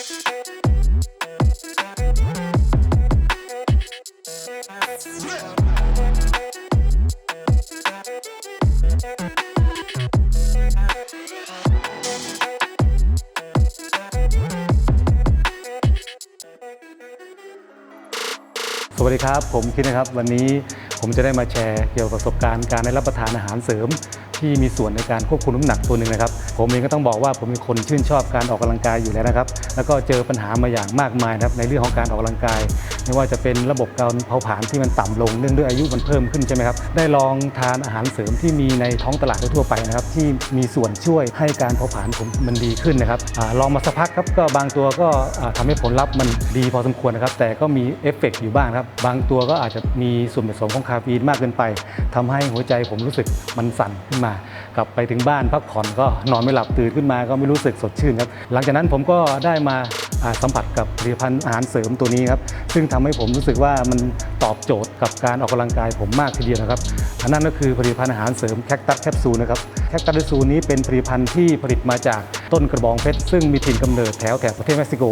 สวัสดีครับ ผมคิดนะครับ วันนี้ผมจะได้มาแชร์เกี่ยวกับประสบการณ์การได้รับประทานอาหารเสริม ที่มีส่วนในการควบคุมน้ำหนักตัวหนึ่งนะครับ ผมเองก็ต้องบอกว่าผมเป็นคนชื่นชอบการออกกำลังกายอยู่แล้วนะครับ แล้วก็เจอปัญหามาอย่างมากมายนะครับในเรื่องของการออกกำลังกาย ไม่ว่าจะเป็นระบบการเผาผลาญที่มันต่ำลงเนื่องด้วยอายุมันเพิ่มขึ้นใช่ไหมครับได้ลองทานอาหารเสริมที่มีในท้องตลาดทั่วไปนะครับที่มีส่วนช่วยให้การเผาผลาญผมมันดีขึ้นนะครับอลองมาสักพักครับก็บางตัวก็อ่าทำให้ผลลัพธ์มันดีพอสมควรนะครับแต่ก็มีเอฟเฟกต์อยู่บ้างครับบางตัวก็อาจจะมีส่วนผสมของคาเฟอีนมากเกินไปทำให้หัวใจผมรู้สึกมันสั่นขึ้นมากลับไปถึงบ้านพักผ่อนก็นอนไม่หลับตื่นขึ้นมาก็ไม่รู้สึกสดชื่นครับหลังจากนั้นผมก็ได้มาสัมผัสกับผลิตภัณฑ์อาหารเสริมตัวนี้ครับซึ่งทำให้ผมรู้สึกว่ามันตอบโจทย์กับการออกกำลังกายผมมากทีเดียวนะครับอันนั้นก็คือผลิตภัณฑ์อาหารเสริมแคคตัสแคปซูลนะครับแคคตัสแคปซูลนี้เป็นผลิตภัณฑ์ที่ผลิตมาจากต้นกระบองเพชรซึ่งมีถิ่นกำเนิดแถวแถบประเทศเม็กซิโก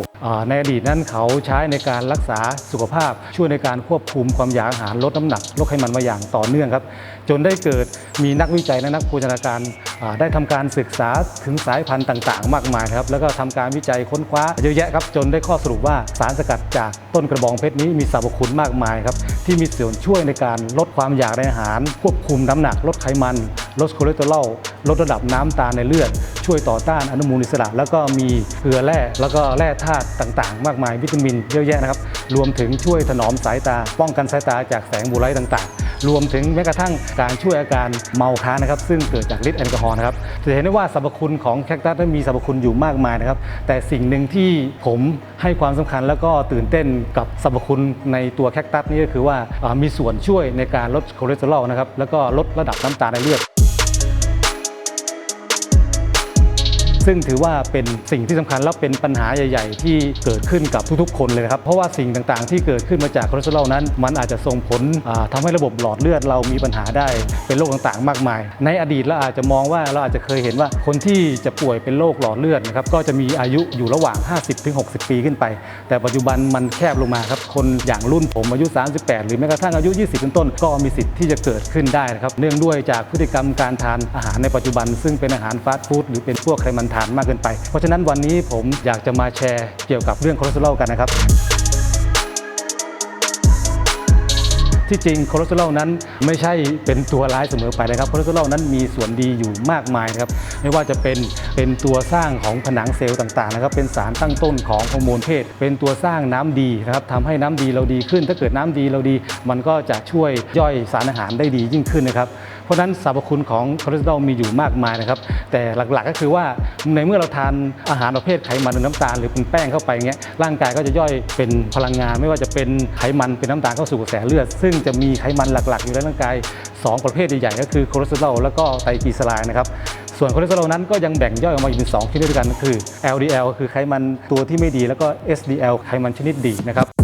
ในอดีตนั้นเขาใช้ในการรักษาสุขภาพ ช่วยในการควบคุมความอยากอาหารลดน้ำหนักลดไขมันมาอย่างต่อเนื่องครับ จนได้เกิดมีนักวิจัยและนักโภชนาการได้ทำการศึกษาถึงสายพันธุ์ต่าง ๆ มากมายครับแล้วก็ทำการวิจัยค้นคว้าเยอะแยะครับจนได้ข้อสรุปว่าสารสกัดจากต้นกระบองเพชรนี้มีสรรพคุณมากมายครับที่มีส่วนช่วยในการลดความอยากในอาหารควบคุมน้ำหนัก ลดไขมัน ลดคอเลสเตอรอลลดระดับน้ำตาลในเลือด ช่วยต่อต้านอนุมูลอิสระ แล้วก็มีเกลือแร่แล้วก็แร่ธาตุต่างๆ มากมายวิตามินเยอะแยะนะครับ รวมถึงช่วยถนอมสายตา ป้องกันสายตาจากแสงบูไลต่างๆ รวมถึงแม้กระทั่งการช่วยอาการเมาค้างนะครับ ซึ่งเกิดจากฤทธิ์แอลกอฮอล์นะครับจะเห็นได้ว่าสรรพคุณของแคคตัสนั้นมีสรรพคุณอยู่มากมายนะครับ แต่สิ่งหนึ่งที่ผมให้ความสำคัญแล้วก็ตื่นเต้นกับสรรพคุณในตัวแคคตัสนี่ก็คือว่าอ่ามีส่วนช่วยในการลดคอเลสเตอรอลนะครับแล้วก็ลดระดับน้ำตาลในเลือด ซึ่งถือว่าเป็นสิ่งที่สำคัญและเป็นปัญหาใหญ่ ๆ ที่เกิดขึ้นกับทุกๆ คนเลยครับเพราะว่าสิ่งต่างๆ ที่เกิดขึ้นมาจากคอเลสเตอรอลนั้น มันอาจจะส่งผลอ่าทำให้ระบบหลอดเลือดเรามีปัญหาได้เป็นโรคต่างๆ มากมาย ในอดีตเราอาจจะมองว่าเราอาจจะเคยเห็นว่าคนที่จะป่วยเป็นโรคหลอดเลือดนะครับก็จะมีอายุอยู่ระหว่าง 50-60 ปีขึ้นไป แต่ปัจจุบันมันแคบลงมาครับคนอย่างรุ่นผมอายุ 38 หรือแม้กระทั่งอายุ 20เป็นต้นก็มีสิทธิ์ที่จะเกิดขึ้นได้นะครับเนื่องด้วยจากพฤติกรรมการทานอาหารในปัจจุบัน ซึ่งเป็นอาหารฟาสต์ฟู้ดหรือเป็นพวกไขมันทานมากเกินไป เพราะฉะนั้นวันนี้ผมอยากจะมาแชร์เกี่ยวกับเรื่องคอเลสเตอรอลกันนะครับ ที่จริงคอเลสเตอรอลนั้นไม่ใช่เป็นตัวร้ายเสมอไปนะครับคอเลสเตอรอลนั้นมีส่วนดีอยู่มากมายนะครับไม่ว่าจะเป็นเป็นตัวสร้างของผนังเซลล์ต่างๆนะครับเป็นสารตั้งต้นของฮอร์โมนเพศ เป็นตัวสร้างน้ำดีนะครับทำให้น้ำดีเราดีขึ้น ถ้าเกิดน้ำดีเราดี มันก็จะช่วยย่อยสารอาหารได้ดียิ่งขึ้นนะครับ เพราะฉะนั้นสรรพคุณของคอเลสเตอรอลมีอยู่มากมายนะครับแต่หลักๆก็คือว่าในเมื่อเราทานอาหารประเภทไขมันหรือน้ำตาลหรือเป็นแป้งเข้าไปเงี้ยร่างกายก็จะย่อยเป็นพลังงาน ไม่ว่าจะเป็นไขมันเป็นน้ำตาลเข้าสู่กระแสเลือด ซึ่งจะมีไขมันหลักๆ อยู่ในร่างกาย 2 ประเภทใหญ่ๆก็คือคอเลสเตอรอลแล้วก็ไตรกลีเซอไรด์นะครับส่วนคอเลสเตอรอลนั้นก็ยังแบ่งย่อยออกมาอีกเป็นสองชนิดด้วยกันก็คือ LDL คือไขมันตัวที่ไม่ดีแล้วก็ SDL ไขมันชนิดดีนะครับ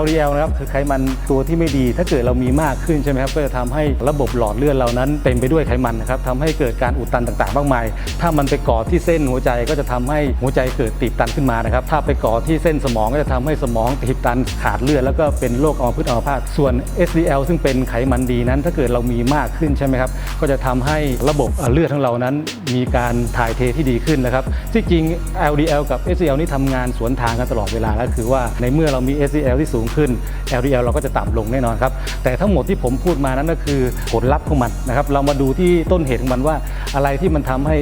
LDL นะครับคือไขมันตัวที่ไม่ดี ถ้าเกิดเรามีมากขึ้นใช่ไหมครับก็จะทำให้ระบบหลอดเลือดเรานั้นเต็มไปด้วยไขมันนะครับทำให้เกิดการอุดตันต่างๆ มากมาย ถ้ามันไปก่อที่เส้นหัวใจก็จะทำให้หัวใจเกิดตีบตันขึ้นมานะครับถ้าไปก่อที่เส้นสมองก็จะทำให้สมองตีบตันขาดเลือดแล้วก็เป็นโรคอัมพฤกษ์อัมพาตส่วน SDL ซึ่งเป็นไขมันดีนั้น ถ้าเกิดเรามีมากขึ้นใช่ไหมครับก็จะทำให้ระบบเลือดของเรานั้น มีการถ่ายเทที่ดีขึ้นนะครับที่จริง LDL กับ SDL นี่ทำงานสวนทางกันตลอดเวลาแล้วคือว่าในเมื่อเรามี SDL ที่สูงขึ้น LDL เราก็จะต่ำลงแน่นอนครับ แต่ทั้งหมดที่ผมพูดมานั้นก็คือผลลัพธ์ของมันนะครับ เรามาดูที่ต้นเหตุของมันว่าอะไรที่มันทำให้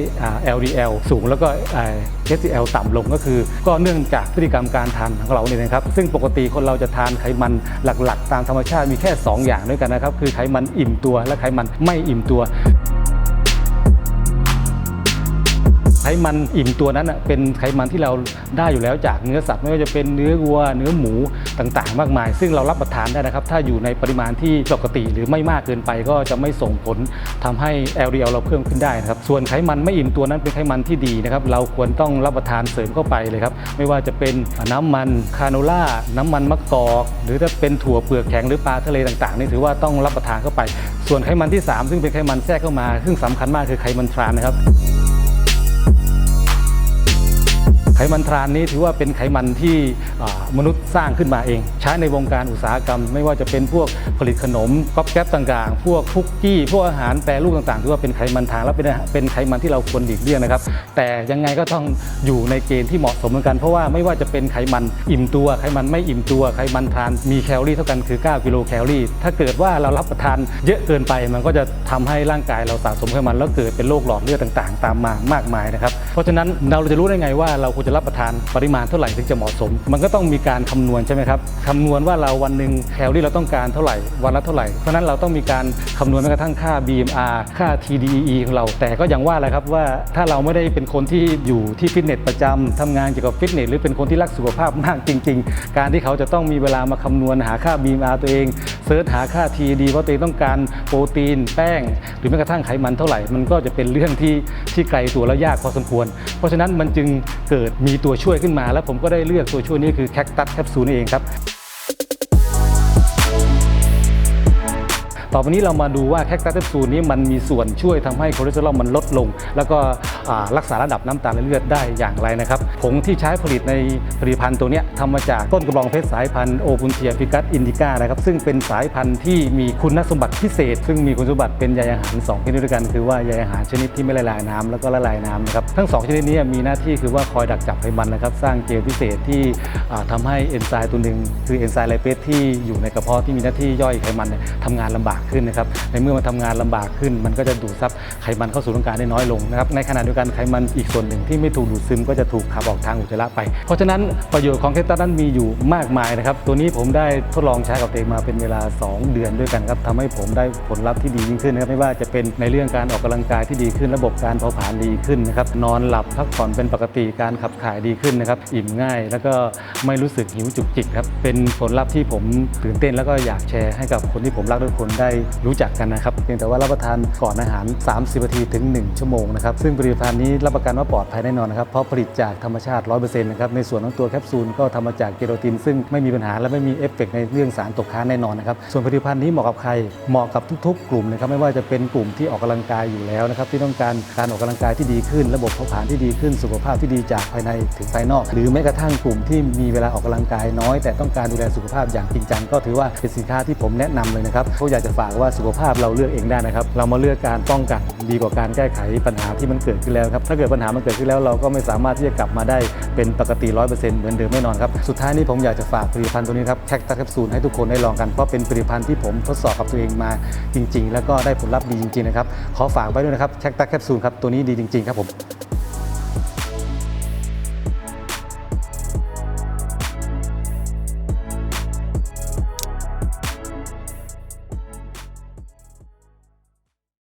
LDL สูงแล้วก็ HDL ต่ำลงก็คือ ก็เนื่องจากพฤติกรรมการทานของเราเนี่ยนะครับ ซึ่งปกติคนเราจะทานไขมันหลักๆ ตามธรรมชาติมีแค่ 2 อย่างด้วยกันนะครับ คือไขมันอิ่มตัวและไขมันไม่อิ่มตัว ไขมันอิ่มตัวนั้นเป็นไขมันที่เราได้อยู่แล้วจากเนื้อสัตว์ไม่ว่าจะเป็นเนื้อวัว เนื้อหมูต่างๆ มากมาย ซึ่งเรารับประทานได้นะครับ ถ้าอยู่ในปริมาณที่ปกติหรือไม่มากเกินไปก็จะไม่ส่งผลทำให้ LDL เราเพิ่มขึ้นได้นะครับ ส่วนไขมันไม่อิ่มตัวนั้นเป็นไขมันที่ดีนะครับ เราควรต้องรับประทานเสริมเข้าไปเลยครับ ไม่ว่าจะเป็นน้ำมันคาโนล่า น้ำมันมะกอก หรือถ้าเป็นถั่วเปลือกแข็งหรือปลาทะเลต่าง ๆ นี่ถือว่าต้องรับประทานเข้าไป ส่วนไขมันที่สามซึ่งเป็นไขมันแทรกเข้ามา ซึ่งสำคัญมากคือไขมันทรานนะครับ ไขมันทรานนี้ถือว่าเป็นไขมันที่มนุษย์สร้างขึ้นมาเอง ใช้ในวงการอุตสาหกรรม ไม่ว่าจะเป็นพวกผลิตขนมก๊อบแก๊บต่างๆ พวกคุกกี้ พวกอาหารแปรรูปต่างๆถือว่าเป็นไขมันทรานและเป็นเป็นไขมันที่เราควรหลีกเลี่ยงนะครับ แต่ยังไงก็ต้องอยู่ในเกณฑ์ที่เหมาะสมเหมือนกัน เพราะว่าไม่ว่าจะเป็นไขมันอิ่มตัวไขมันไม่อิ่มตัวไขมันทรานมีแคลอรี่เท่ากันคือ 9 กิโลแคลอรี่ ถ้าเกิดว่าเรารับประทานเยอะเกินไปมันก็จะทำให้ร่างกายเราสะสมไขมันแล้วเกิดเป็นโรคหลอดเลือดต่างๆ ตามมามากมายนะครับ เพราะฉะนั้นเราจะรู้ได้ไงว่าเราควรจะรับประทานปริมาณเท่าไหร่ถึงจะเหมาะสม มันก็ต้องมีการคำนวณใช่ไหมครับคำนวณว่าเราวันหนึ่งแคลอรี่เราต้องการเท่าไหร่วันละเท่าไหร่เพราะนั้นเราต้องมีการคำนวณแม้กระทั่งค่า BMR ค่า TDEE ของเรา แต่ก็อย่างว่าแหละครับว่าถ้าเราไม่ได้เป็นคนที่อยู่ที่ฟิตเนสประจำทำงานเกี่ยวกับฟิตเนสหรือเป็นคนที่รักสุขภาพมากจริง ๆ การที่เขาจะต้องมีเวลามาคำนวณหาค่า BMR ตัวเองเซิร์ชหาค่า TD ว่าตัวเองต้องการโปรตีน แป้ง หรือแม้กระทั่งไขมันเท่าไหร่ มันก็จะเป็นเรื่องที่ที่ไกลตัวและยากพอสมควรเพราะฉะนั้นมันจึงเกิดมีตัวช่วยขึ้นมา แล้วผมก็ได้เลือกตัวช่วยนี้คือแคคตัสแคปซูลนี่เองครับ ต่อไปนี้เรามาดูว่าแคคตัสแคปซูลนี้มันมีส่วนช่วยทำให้คอเลสเตอรอลมันลดลง แล้วก็รักษาระดับน้ำตาลในเลือดได้อย่างไรนะครับผงที่ใช้ผลิตในผลิตภัณฑ์ตัวนี้ทำมาจากต้นกระบองเพชรสายพันธุ์โอปุนเทียฟิกัสอินดิก้านะครับซึ่งเป็นสายพันธุ์ที่มีคุณสมบัติพิเศษ ซึ่งมีคุณสมบัติเป็นใยอาหาร2ชนิดด้วยกันคือว่าใยอาหารชนิดที่ไม่ละลายน้ำแล้วก็ละลายน้ำนะครับทั้งสองชนิดนี้มีหน้าที่คือว่าคอยดักจับไขมันนะครับสร้างเจลพิเศษที่ทำาให้เอนไซม์ตัวหนึ่งคือเอนไซม์ไลเปสที่อยู่ในกระเพาะที่มีหน้าที่ย่อยไขมันทำงานลำบากขึ้นนะครับในเมื่อมันทำงานลำบากขึ้น มันก็จะดูดซับไขมันเข้าสู่ร่างกายได้น้อยลงนะครับในขณะเดียวกันไขมันอีกส่วนหนึ่งที่ไม่ถูกดูดซึมก็จะถูกขับออกทางอุจจาระไป เพราะฉะนั้นประโยชน์ของเคตัสนั้นมีอยู่มากมายนะครับตัวนี้ผมได้ทดลองใช้กับตัวเองมาเป็นเวลา 2 เดือนด้วยกันครับทำให้ผมได้ผลลัพธ์ที่ดียิ่งขึ้นนะครับไม่ว่าจะเป็นในเรื่องการออกกำลังกายที่ดีขึ้น ระบบการเผาผลาญดีขึ้นนะครับนอนหลับพักผ่อนเป็นปกติการขับถ่ายดีขึ้นนะครับอิ่มง่าย แล้วก็ไม่รู้สึกหิวจุกจิกครับเป็นผลลัพธ์ที่ผมตื่นเต้นแล้วก็อยากแชร์ให้กับคนที่ผมรักทุกคนได้รู้จักกันนะครับเพียงแต่ว่ารับประทานก่อนอาหาร 30นาทีถึง 1 ชั่วโมงนะครับซึ่งผลิตภัณฑ์นี้รับประกันว่าปลอดภัยแน่นอนนะครับเพราะผลิตจากธรรมชาติ 100%นะครับในส่วนของตัวแคปซูลก็ทำมาจากเกโรติน ซึ่งไม่มีปัญหาและไม่มีเอฟเฟกต์ในเรื่องสารตกค้างแน่นอนนะครับส่วนผลิตภัณฑ์นี้เหมาะกับใครเหมาะกับทุก ๆ กลุ่มนะครับไม่ว่าจะเป็นกลุ่มที่ออกกำลังกายอยู่แล้วนะครับที่ต้องการการออกกำลังกายที่ดีขึ้น ระบบเผาผลาญที่ดีขึ้นสุขภาพที่ดีจากภายในถึงภายนอก หรือแม้กระทั่งกลุ่มที่มีเวลาออกกำลังกายน้อย แต่ต้องการดูแลสุขภาพอย่างจริงจังก็ถือว่าเป็นสินค้าที่ผมแนะนำเลยนะครับก็อยากจะฝากว่าสุขภาพเราเลือกเองได้นะครับ เรามาเลือกการป้องกันดีกว่าการแก้ไขปัญหาที่มันเกิดขึ้นแล้วครับ ถ้าเกิดปัญหามันเกิดขึ้นแล้วเราก็ไม่สามารถที่จะกลับมาได้เป็นปกติ 100%เหมือนเดิมแน่นอนครับ สุดท้ายนี้ผมอยากจะฝากผลิตภัณฑ์ตัวนี้ครับแคคตัสแคปซูลให้ทุกคนได้ลองกัน เพราะเป็นผลิตภัณฑ์ที่ผมทดสอบกับตัวเองมาจริง ๆ แล้วก็ได้ผลลัพธ์ดีจริงๆนะครับ ขอฝากไว้ด้วยนะครับแคคตัสแคปซูลครับตัวนี้ดีจริงๆครับผม